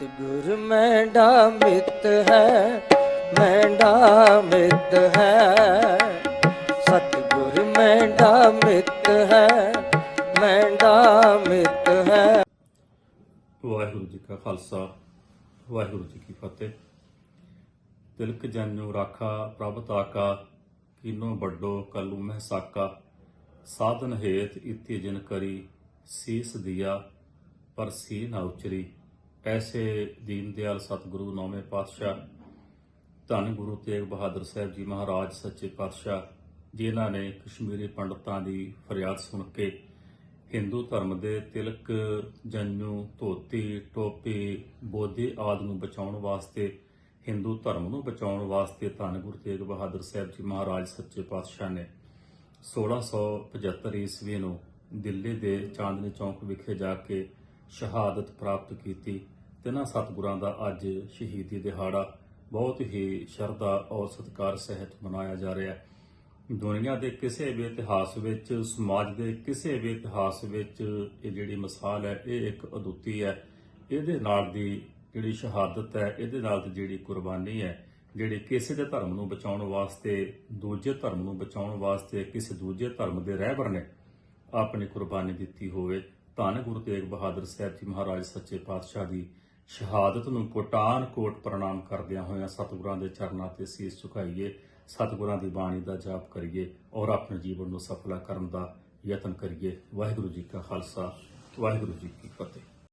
ਸਤਿਗੁਰ, ਮੈਂਡਾ ਮਿੱਤ ਹੈ, ਮੈਂਡਾ ਮਿੱਤ ਹੈ। ਸਤਿਗੁਰ, ਮੈਂਡਾ ਮਿੱਤ ਹੈ, ਮੈਂਡਾ ਮਿੱਤ ਹੈ। ਵਾਹਿਗੁਰੂ ਜੀ ਕਾ ਖਾਲਸਾ, ਵਾਹਿਗੁਰੂ ਜੀ ਕੀ ਫਤਿਹ। ਤਿਲਕ ਜਨੋ ਰਾਖਾ, ਪ੍ਰਭ ਤਾਕਾ, ਕੀਨੋ ਵੱਡੋ ਕਲੂ ਮਹਿਸਾਕਾ ਸਾਧਨ ਹੇਤ ਇਤੀ ਜਿਨ ਕਰੀ, ਸੀਸ ਦਿਆ, ਪਰ ਸੀ ਨਾ ਉਚਰੀ। ਐਸੇ ਦੀਨ ਦਿਆਲ ਸਤਿਗੁਰੂ, ਨੌਵੇਂ ਪਾਤਸ਼ਾਹ, ਧੰਨ ਗੁਰੂ ਤੇਗ ਬਹਾਦਰ ਸਾਹਿਬ ਜੀ ਮਹਾਰਾਜ, ਸੱਚੇ ਪਾਤਸ਼ਾਹ, ਜਿਨ੍ਹਾਂ ਨੇ ਕਸ਼ਮੀਰੀ ਪੰਡਤਾਂ ਦੀ ਫਰਿਆਦ ਸੁਣ ਕੇ ਹਿੰਦੂ ਧਰਮ ਦੇ ਤਿਲਕ, ਜੰਨੂ, ਧੋਤੀ, ਟੋਪੀ, ਬੋਧੀ ਆਦਿ ਨੂੰ ਬਚਾਉਣ ਵਾਸਤੇ, ਹਿੰਦੂ ਧਰਮ ਨੂੰ ਬਚਾਉਣ ਵਾਸਤੇ ਧੰਨ ਗੁਰੂ ਤੇਗ ਬਹਾਦਰ ਸਾਹਿਬ ਜੀ ਮਹਾਰਾਜ, ਸੱਚੇ ਪਾਤਸ਼ਾਹ ਨੇ 1675 ਈਸਵੀ ਨੂੰ ਦਿੱਲੀ ਦੇ ਚਾਂਦਨੀ ਚੌਕ ਵਿਖੇ ਜਾ ਕੇ ਸ਼ਹਾਦਤ ਪ੍ਰਾਪਤ ਕੀਤੀ ਤਿੰਨਾਂ ਸਤਿਗੁਰਾਂ ਦਾ ਅੱਜ ਸ਼ਹੀਦੀ ਦਿਹਾੜਾ ਬਹੁਤ ਹੀ ਸ਼ਰਧਾ ਔਰ ਸਤਿਕਾਰ ਸਹਿਤ ਮਨਾਇਆ ਜਾ ਰਿਹਾ ਹੈ। ਦੁਨੀਆ ਦੇ ਕਿਸੇ ਵੀ ਇਤਿਹਾਸ ਵਿੱਚ, ਸਮਾਜ ਦੇ ਕਿਸੇ ਵੀ ਇਤਿਹਾਸ ਵਿੱਚ ਇਹ ਜਿਹੜੀ ਮਿਸਾਲ ਹੈ, ਇਹ ਇੱਕ ਅਦੁੱਤੀ ਹੈ। ਇਹਦੇ ਨਾਲ ਦੀ ਜਿਹੜੀ ਸ਼ਹਾਦਤ ਹੈ, ਇਹਦੇ ਨਾਲ ਦੀ ਜਿਹੜੀ ਕੁਰਬਾਨੀ ਹੈ, ਜਿਹੜੀ ਕਿਸੇ ਦੇ ਧਰਮ ਨੂੰ ਬਚਾਉਣ ਵਾਸਤੇ, ਦੂਜੇ ਧਰਮ ਨੂੰ ਬਚਾਉਣ ਵਾਸਤੇ, ਕਿਸੇ ਦੂਜੇ ਧਰਮ ਦੇ ਰਹਿਬਰ ਨੇ ਆਪਣੀ ਕੁਰਬਾਨੀ ਦਿੱਤੀ ਹੋਵੇ ਧੰਨ ਗੁਰੂ ਤੇਗ ਬਹਾਦਰ ਸਾਹਿਬ ਜੀ ਮਹਾਰਾਜ ਸੱਚੇ ਪਾਤਸ਼ਾਹ ਦੀ ਸ਼ਹਾਦਤ ਨੂੰ ਕੋਟਾਨ ਕੋਟ ਪ੍ਰਣਾਮ ਕਰਦਿਆਂ ਹੋਇਆਂ ਸਤਿਗੁਰਾਂ ਦੇ ਚਰਨਾਂ ਤੇ ਸੀਸ ਝੁਕਾਈਏ, ਸਤਿਗੁਰਾਂ ਦੀ ਬਾਣੀ ਦਾ ਜਾਪ ਕਰੀਏ ਔਰ ਆਪਣੇ ਜੀਵਨ ਨੂੰ ਸਫਲਾ ਕਰਨ ਦਾ ਯਤਨ ਕਰੀਏ। ਵਾਹਿਗੁਰੂ ਜੀ ਕਾ ਖਾਲਸਾ, ਵਾਹਿਗੁਰੂ ਜੀ ਕੀ ਫਤਿਹ।